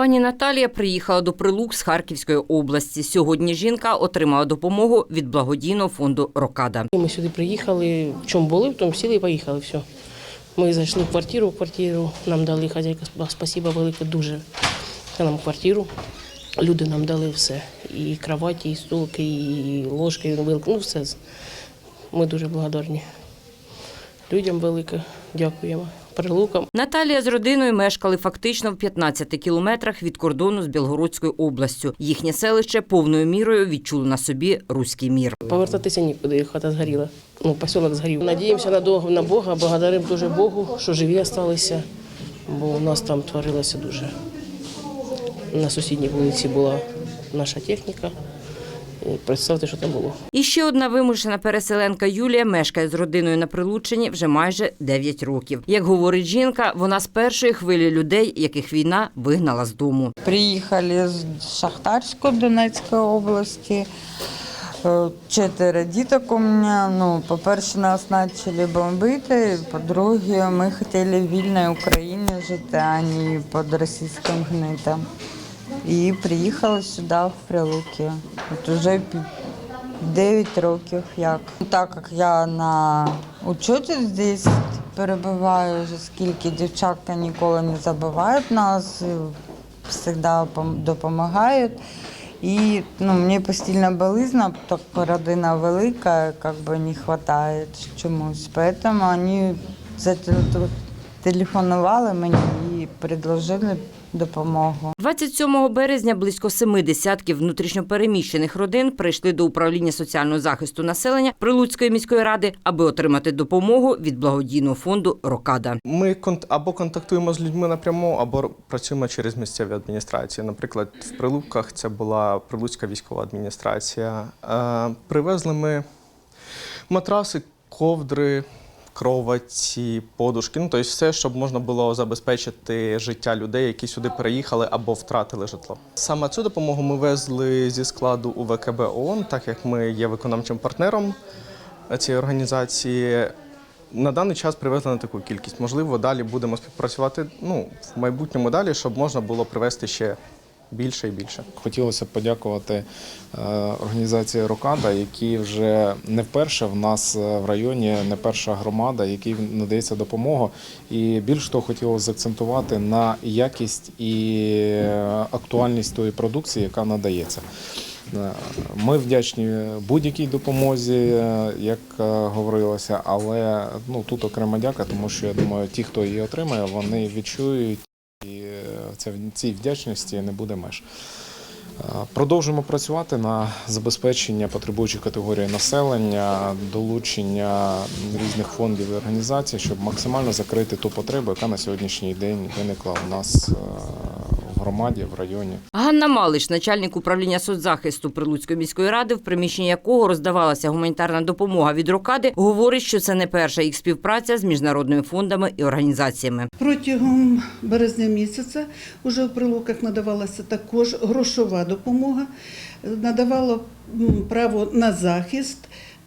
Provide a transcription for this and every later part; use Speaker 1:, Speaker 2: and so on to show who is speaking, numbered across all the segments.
Speaker 1: Пані Наталія приїхала до Прилук з Харківської області. Сьогодні жінка отримала допомогу від благодійного фонду Рокада.
Speaker 2: Ми сюди приїхали, в чому були, в тому сіли і поїхали. Все. Ми зайшли в квартиру, в квартиру нам дали хазяйка, спасіба велике, дуже нам квартиру. Люди нам дали все. І кроваті, і столики, і ложки, і вилки, ну все. Ми дуже благодарні. Людям велике дякуємо. Прилукам.
Speaker 1: Наталія з родиною мешкали фактично в 15 кілометрах від кордону з Білгородською областю. Їхнє селище повною мірою відчуло на собі руський мір.
Speaker 2: Повертатися нікуди, хата згоріла. Ну, поселок згорів. Надіємося на Бога, на Бога, благодаримо дуже Богу, що живі залишилися, бо у нас там творилося дуже. На сусідній вулиці була наша техніка. І представте, що там було.
Speaker 1: І ще одна вимушена переселенка Юлія мешкає з родиною на Прилуччині вже майже 9 років. Як говорить жінка, вона з першої хвилі людей, яких війна вигнала з дому.
Speaker 3: Приїхали з Шахтарської Донецької області. Е, Чотири діток у мене. Ну, по-перше, нас почали бомбити. По-друге, ми хотіли в вільній Україні жити, а не під російським гнитом. І приїхали сюди, в Прилуки. От уже 9 років як. Так як я на учоті здесь перебуваю, вже скільки дівчатка ніколи не забувають нас, завжди допомагають. І ну, мені постійно болизна, так родина велика, як би не вистачає чомусь. Тому вони зателефонували мені і предложили допомогу.
Speaker 1: 27 березня близько семи десятків внутрішньопереміщених родин прийшли до управління соціального захисту населення Прилуцької міської ради, аби отримати допомогу від благодійного фонду Рокада.
Speaker 4: Ми або контактуємо з людьми напряму, або працюємо через місцеві адміністрації. Наприклад, в Прилуках це була Прилуцька військова адміністрація. Е, Привезли ми матраси, ковдри, кроваті, подушки. Ну, тобто все, щоб можна було забезпечити життя людей, які сюди переїхали або втратили житло. Саме цю допомогу ми везли зі складу УВКБ ООН, так як ми є виконавчим партнером цієї організації. На даний час привезли на таку кількість. Можливо, далі будемо співпрацювати ну, в майбутньому далі, щоб можна було привезти ще більше і більше.
Speaker 5: Хотілося б подякувати е, організації Рокада, які вже не вперше в нас е, в районі, не перша громада, якій надається допомога. І більш того, хотілося заакцентувати на якість і е, актуальність тої продукції, яка надається. Ми вдячні будь-якій допомозі, як говорилося, але ну тут окрема дяка, тому що я думаю, ті, хто її отримає, вони відчують це цій вдячності не буде меж. Е, Продовжуємо працювати на забезпечення потребуючих категорій населення, долучення різних фондів і організацій, щоб максимально закрити ту потребу, яка на сьогоднішній день виникла у нас е, громаді, в районі.
Speaker 1: Ганна Малиш, начальник управління соцзахисту Прилуцької міської ради, в приміщенні якого роздавалася гуманітарна допомога від Рокади, говорить, що це не перша їх співпраця з міжнародними фондами і організаціями.
Speaker 6: Протягом березня місяця уже в прилуках надавалася також грошова допомога, надавало право на захист.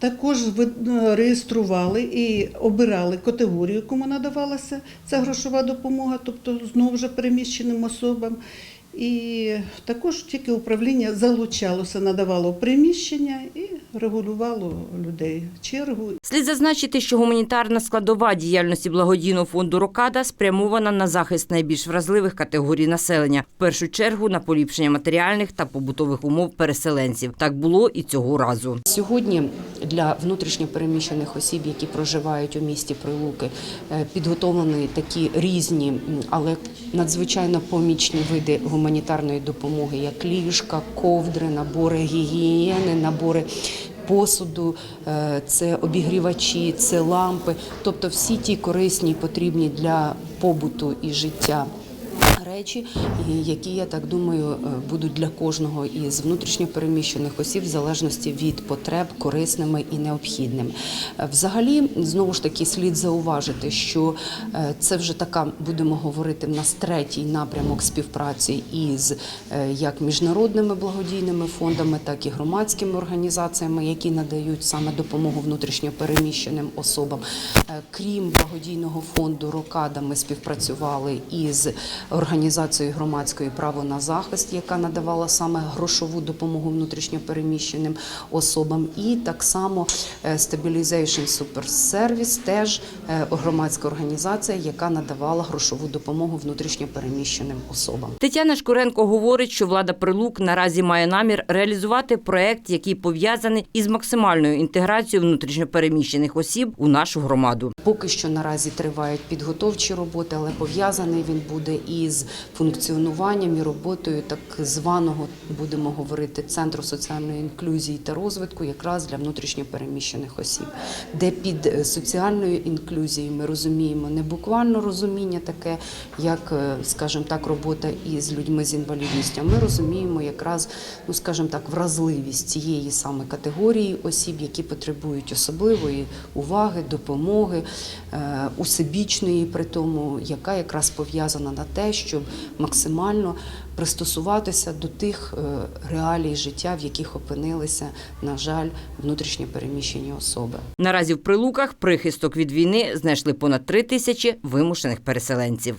Speaker 6: Також е, реєстрували і обирали категорію, кому надавалася ця грошова допомога, тобто знову ж переміщеним особам. І також тільки управління залучалося, надавало приміщення і регулювало людей чергу
Speaker 1: Слід зазначити, що гуманітарна складова діяльності благодійного фонду Рокада спрямована на захист найбільш вразливих категорій населення, в першу чергу на поліпшення матеріальних та побутових умов переселенців. Так було і цього разу.
Speaker 7: Сьогодні для внутрішньопереміщених осіб, які проживають у місті Прилуки, е, підготовлені такі різні, але надзвичайно помічні види гуманітарної допомоги, як ліжка, ковдри, набори гігієни, набори. Посуду, е, це обігрівачі, це лампи, тобто всі ті корисні потрібні для побуту і життя речі, які я так думаю е, будуть для кожного із внутрішньопереміщених осіб в залежності від потреб корисними і необхідними. Е, Взагалі, знову ж таки, слід зауважити, що е, це вже така, будемо говорити, в нас третій напрямок співпраці із як міжнародними благодійними фондами, так і громадськими організаціями, які надають саме допомогу внутрішньопереміщеним особам. Крім благодійного фонду Рокада, ми співпрацювали із організаціями організацією громадської право на захист, яка надавала саме грошову допомогу внутрішньопереміщеним особам, і так само е, Stabilization Super Service, теж е, громадська організація, яка надавала грошову допомогу внутрішньопереміщеним особам.
Speaker 1: Тетяна Шкуренко говорить, що влада Прилук наразі має намір реалізувати проект, який пов'язаний із максимальною інтеграцією внутрішньопереміщених осіб у нашу громаду.
Speaker 7: Поки що наразі тривають підготовчі роботи, але пов'язаний він буде із функціонуванням і роботою так званого, будемо говорити, центру соціальної інклюзії та розвитку, якраз для внутрішньопереміщених осіб, де під е, соціальною інклюзією ми розуміємо не буквально розуміння таке, як, е, скажімо так, робота із людьми з інвалідністю. Ми розуміємо якраз, ну скажімо так, вразливість цієї саме категорії осіб, які потребують особливої уваги, допомоги, е, усебічної при тому, яка якраз пов'язана на те, щоб максимально пристосуватися до тих е, реалій життя, в яких опинилися, на жаль, внутрішньо переміщені особи.
Speaker 1: Наразі в Прилуках прихисток від війни знайшли понад три тисячі вимушених переселенців.